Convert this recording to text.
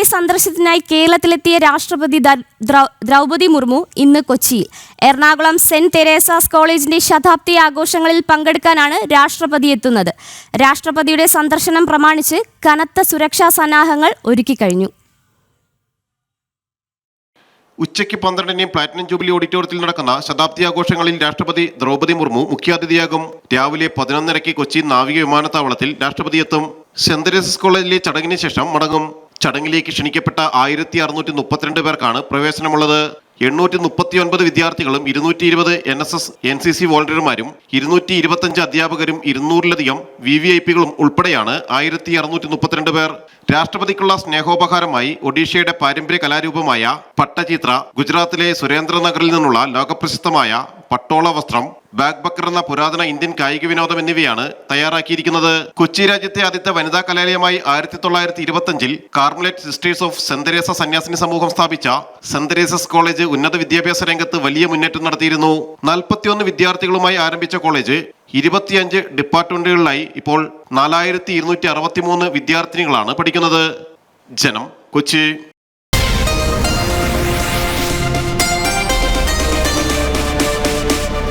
ദിവസത്തെ സന്ദർശനത്തിനായി കേരളത്തിലെത്തിയ രാഷ്ട്രപതി ദ്രൗപതി മുർമു ഇന്ന് കൊച്ചിയിൽ. എറണാകുളം സെന്റ് തെരേസാസ് കോളേജിന്റെ ശതാബ്ദി ആഘോഷങ്ങളിൽ പങ്കെടുക്കാനാണ് രാഷ്ട്രപതി എത്തുന്നത്. രാഷ്ട്രപതിയുടെ സന്ദർശനം പ്രമാണിച്ച് കനത്ത സുരക്ഷാ സന്നാഹങ്ങൾ ഒരുക്കി കഴിഞ്ഞു. ഉച്ചയ്ക്ക് പന്ത്രണ്ടിന് പ്ലാറ്റിനം ജൂബിലി ഓഡിറ്റോറിയത്തിൽ നടക്കുന്ന ശതാബ്ദി ആഘോഷങ്ങളിൽ രാഷ്ട്രപതി ദ്രൗപദി മുർമു മുഖ്യാതിഥിയാകും. രാവിലെ പതിനൊന്നരയ്ക്ക് കൊച്ചി നാവിക വിമാനത്താവളത്തിൽ രാഷ്ട്രപതി എത്തും. സെന്റ് തെരേസസ് കോളേജിലെ ചടങ്ങിന് ശേഷം മടങ്ങും. ചടങ്ങിലേക്ക് ക്ഷണിക്കപ്പെട്ട ആയിരത്തി അറുന്നൂറ്റി മുപ്പത്തിരണ്ട് പേർക്കാണ് പ്രവേശനമുള്ളത്. എണ്ണൂറ്റി മുപ്പത്തി ഒൻപത് വിദ്യാർത്ഥികളും ഇരുന്നൂറ്റി ഇരുപത് N S S N C C വോളണ്ടിയർമാരും ഇരുന്നൂറ്റി ഇരുപത്തഞ്ച് അധ്യാപകരും ഇരുന്നൂറിലധികം വി വി ഐ പികളും ഉൾപ്പെടെയാണ് ആയിരത്തി അറുന്നൂറ്റി മുപ്പത്തിരണ്ട് പേർ. രാഷ്ട്രപതിക്കുള്ള സ്നേഹോപഹാരമായി ഒഡീഷയുടെ പാരമ്പര്യ കലാരൂപമായ പട്ടചിത്ര ഗുജറാത്തിലെ സുരേന്ദ്രനഗറിൽ നിന്നുള്ള ലോകപ്രസിദ്ധമായ പട്ടോള വസ്ത്രം ബാഗ് ബക്കർ എന്ന പുരാതന ഇന്ത്യൻ കായിക വിനോദം എന്നിവയാണ് തയ്യാറാക്കിയിരിക്കുന്നത്. കൊച്ചി രാജ്യത്തെ ആദ്യത്തെ വനിതാ കലാലയമായി ആയിരത്തി തൊള്ളായിരത്തി ഇരുപത്തഞ്ചിൽ കാർമലേറ്റ് സിസ്റ്റേഴ്സ് ഓഫ് സെന്തരേസ സന്യാസിനി സമൂഹം സ്ഥാപിച്ച സെന്തരേസസ് കോളേജ് ഉന്നത വിദ്യാഭ്യാസ രംഗത്ത് വലിയ മുന്നേറ്റം നടത്തിയിരുന്നു. നാൽപ്പത്തിയൊന്ന് വിദ്യാർത്ഥികളുമായി ആരംഭിച്ച കോളേജ് ഇരുപത്തിയഞ്ച് ഡിപ്പാർട്ട്മെന്റുകളിലായി ഇപ്പോൾ നാലായിരത്തി ഇരുന്നൂറ്റി അറുപത്തി മൂന്ന് വിദ്യാർത്ഥിനികളാണ് പഠിക്കുന്നത്. ജനം കൊച്ചി.